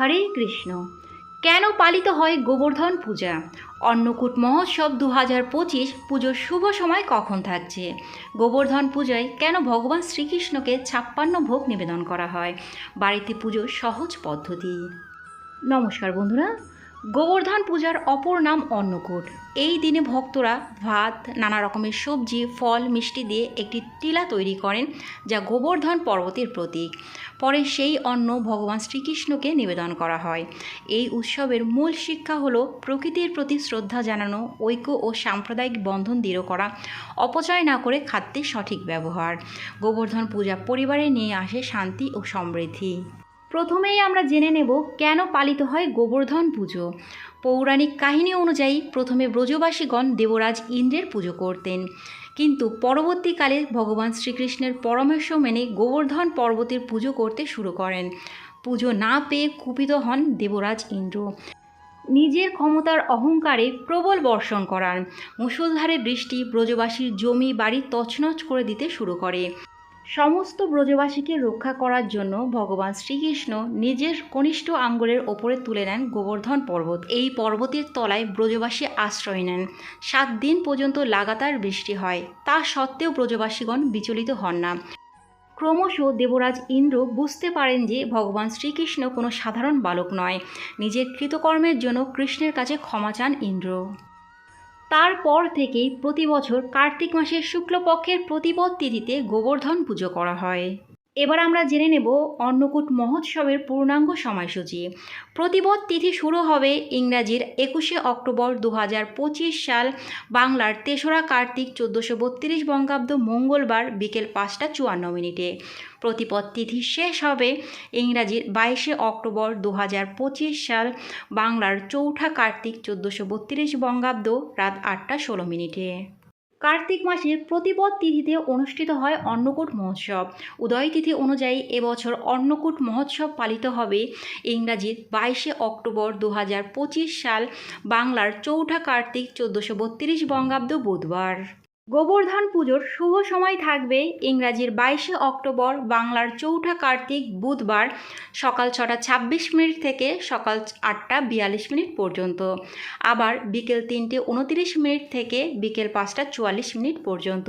হরে কৃষ্ণ। কেন পালিত হয় গোবর্ধন পূজা? অন্নকূট মহোৎসব দু হাজার পঁচিশ পুজোর শুভ সময় কখন থাকছে? গোবর্ধন পূজায় কেন ভগবান শ্রীকৃষ্ণকে ছাপ্পান্ন ভোগ নিবেদন করা হয়? বাড়িতে পুজোর সহজ পদ্ধতি। নমস্কার বন্ধুরা গোবর্ধন পূজার অপর নাম অন্নকূট। এই দিনে ভক্তরা ভাত, নানা রকমের সবজি, ফল, মিষ্টি দিয়ে একটি টিলা তৈরি করেন যা গোবর্ধন পর্বতের প্রতীক। পরে সেই অন্ন ভগবান শ্রীকৃষ্ণকে নিবেদন করা হয়। এই উৎসবের মূল শিক্ষা হলো প্রকৃতির প্রতি শ্রদ্ধা জানানো, ঐক্য ও সাম্প্রদায়িক বন্ধন দৃঢ় করা, অপচয় না করে খাদ্যের সঠিক ব্যবহার। গোবর্ধন পূজা পরিবারে নিয়ে আসে শান্তি ও সমৃদ্ধি। প্রথমেই আমরা জেনে নেব কেন পালিত হয় গোবর্ধন পুজো। পৌরাণিক কাহিনী অনুযায়ী প্রথমে ব্রজবাসীগণ দেবরাজ ইন্দ্রের পুজো করতেন। কিন্তু পরবর্তীকালে ভগবান শ্রীকৃষ্ণের পরামর্শ মেনে গোবর্ধন পর্বতের পুজো করতে শুরু করেন। পুজো না পেয়ে কুপিত হন দেবরাজ ইন্দ্র। নিজের ক্ষমতার অহংকারে প্রবল বর্ষণ করান। মুষলধারে বৃষ্টি ব্রজবাসীর জমি বাড়ি তছনছ করে দিতে শুরু করে। সমস্ত ব্রজবাসীকে রক্ষা করার জন্য ভগবান শ্রীকৃষ্ণ নিজের কনিষ্ঠ আঙ্গুলের ওপরে তুলে নেন গোবর্ধন পর্বত। এই পর্বতের তলায় ব্রজবাসী আশ্রয় নেন। সাত দিন পর্যন্ত লাগাতার বৃষ্টি হয়। তা সত্ত্বেও ব্রজবাসীগণ বিচলিত হন না। ক্রমশ দেবরাজ ইন্দ্র বুঝতে পারেন যে ভগবান শ্রীকৃষ্ণ কোনো সাধারণ বালক নয়। নিজের কৃতকর্মের জন্য কৃষ্ণের কাছে ক্ষমা চান ইন্দ্র। তারপর থেকেই প্রতি বছর কার্তিক মাসের শুক্লপক্ষের প্রতিপদ তিথিতে গোবর্ধন পুজো করা হয়। এবার আমরা জেনে নেব অন্নকূট মহোৎসবের পূর্ণাঙ্গ সময়সূচি। প্রতিপদ তিথি শুরু হবে ইংরাজির একুশে অক্টোবর দু হাজার পঁচিশ সাল, বাংলার তেসরা কার্তিক চোদ্দোশো বত্রিশ বঙ্গাব্দ মঙ্গলবার বিকেল পাঁচটা চুয়ান্ন মিনিটে। প্রতিপদ তিথি শেষ হবে ইংরাজির বাইশে অক্টোবর দু হাজার পঁচিশ সাল, বাংলার চৌঠা কার্তিক চোদ্দোশো বত্রিশ বঙ্গাব্দ রাত আটটা ষোলো মিনিটে। কার্তিক মাসের প্রতিপদ তিথিতে অনুষ্ঠিত হয় অন্নকূট মহোৎসব। উদয় তিথি অনুযায়ী এবছর অন্নকূট মহোৎসব পালিত হবে। ইংরাজির বাইশে অক্টোবর দু হাজার পঁচিশ সাল, বাংলার চৌঠা কার্তিক চোদ্দোশো বত্রিশ বঙ্গাব্দ বুধবার। গোবর্ধন পুজোর শুভ সময় থাকবে ইংরাজির বাইশে অক্টোবর, বাংলার চৌঠা কার্তিক বুধবার সকাল ছটা ছাব্বিশ মিনিট থেকে সকাল আটটা বিয়াল্লিশ মিনিট পর্যন্ত। আবার বিকেল তিনটে উনতিরিশ মিনিট থেকে বিকেল পাঁচটা চুয়াল্লিশ মিনিট পর্যন্ত।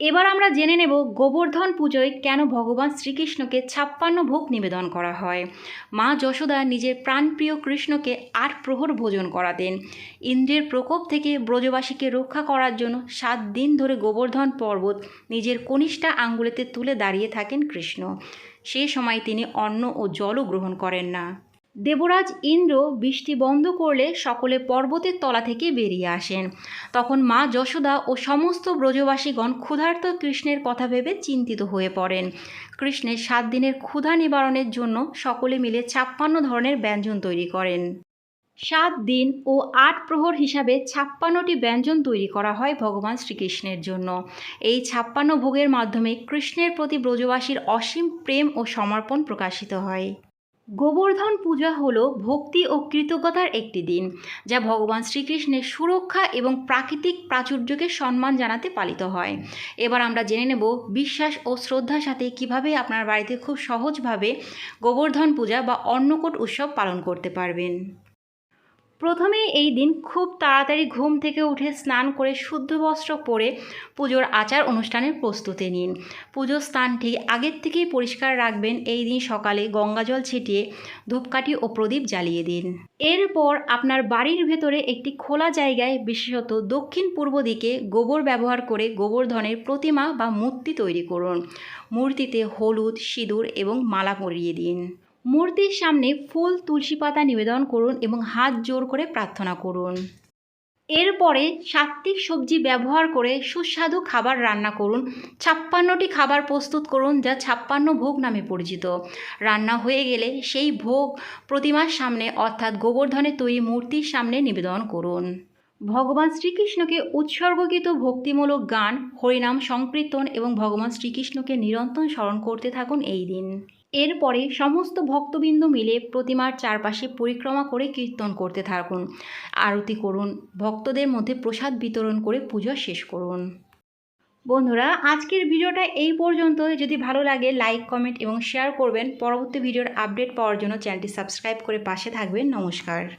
এবার আমরা জেনে নেব গোবর্ধন পুজোয় কেন ভগবান শ্রীকৃষ্ণকে ছাপ্পান্ন ভোগ নিবেদন করা হয়। মা যশোদা নিজের প্রাণপ্রিয় কৃষ্ণকে আট প্রহর ভোজন করাতেন। ইন্দ্রের প্রকোপ থেকে ব্রজবাসীকে রক্ষা করার জন্য সাত দিন ধরে গোবর্ধন পর্বত নিজের কনিষ্ঠা আঙ্গুলেতে তুলে দাঁড়িয়ে থাকেন কৃষ্ণ। সে সময় তিনি অন্ন ও জলও গ্রহণ করেন না। দেবরাজ ইন্দ্র বৃষ্টি বন্ধ করলে সকলে পর্বতের তলা থেকে বেরিয়ে আসেন। তখন মা যশোদা ও সমস্ত ব্রজবাসীগণ ক্ষুধার্ত কৃষ্ণের কথা ভেবে চিন্তিত হয়ে পড়েন। কৃষ্ণের সাত দিনের ক্ষুধা নিবারণের জন্য সকলে মিলে ছাপ্পান্ন ধরনের ব্যঞ্জন তৈরি করেন। সাত দিন ও আট প্রহর হিসাবে ছাপ্পান্নটি ব্যঞ্জন তৈরি করা হয় ভগবান শ্রীকৃষ্ণের জন্য। এই ছাপ্পান্ন ভোগের মাধ্যমে কৃষ্ণের প্রতি ব্রজবাসীর অসীম প্রেম ও সমর্পণ প্রকাশিত হয়। গোবর্ধন পূজা হল ভক্তি ও কৃতজ্ঞতার একটি দিন, যা ভগবান শ্রীকৃষ্ণের সুরক্ষা এবং প্রাকৃতিক প্রাচুর্যকে সম্মান জানাতে পালিত হয়। এবার আমরা জেনে নেব বিশ্বাস ও শ্রদ্ধার সাথে কীভাবে আপনার বাড়িতে খুব সহজভাবে গোবর্ধন পূজা বা অন্নকূট উৎসব পালন করতে পারবেন। প্রথমে এই দিন খুব তাড়াতাড়ি ঘুম থেকে উঠে স্নান করে শুদ্ধ বস্ত্র পরে পুজোর আচার অনুষ্ঠানের প্রস্তুতি নিন। পুজোর স্থানটি আগের থেকেই পরিষ্কার রাখবেন। এই দিন সকালে গঙ্গাজল ছিটিয়ে ধূপকাঠি ও প্রদীপ জ্বালিয়ে দিন। এরপর আপনার বাড়ির ভেতরে একটি খোলা জায়গায়, বিশেষত দক্ষিণ পূর্ব দিকে, গোবর ব্যবহার করে গোবর্ধনের প্রতিমা বা মূর্তি তৈরি করুন। মূর্তিতে হলুদ, সিঁদুর এবং মালা পরিয়ে দিন। মূর্তির সামনে ফুল, তুলসী পাতা নিবেদন করুন এবং হাত জোর করে প্রার্থনা করুন। এরপরে সাত্বিক সবজি ব্যবহার করে সুস্বাদু খাবার রান্না করুন। ছাপ্পান্নটি খাবার প্রস্তুত করুন, যা ছাপ্পান্ন ভোগ নামে পরিচিত। রান্না হয়ে গেলে সেই ভোগ প্রতিমার সামনে, অর্থাৎ গোবর্ধনের তৈরি মূর্তির সামনে নিবেদন করুন। ভগবান শ্রীকৃষ্ণকে উৎসর্গকৃত ভক্তিমূলক গান, হরিনাম সংকীর্তন এবং ভগবান শ্রীকৃষ্ণকে নিরন্তর স্মরণ করতে থাকুন এই দিন। এরপরে সমস্ত ভক্তবৃন্দ মিলে প্রতিমার চারপাশে পরিক্রমা করে কীর্তন করতে থাকুন। আরতি করুন, ভক্তদের মধ্যে প্রসাদ বিতরণ করে পূজা শেষ করুন। বন্ধুরা, আজকের ভিডিওটা এই পর্যন্ত যদি ভালো লাগে লাইক কমেন্ট এবং শেয়ার করবেন। পরবর্তী ভিডিওর আপডেট পাওয়ার জন্য চ্যানেলটি সাবস্ক্রাইব করে পাশে থাকবেন। নমস্কার।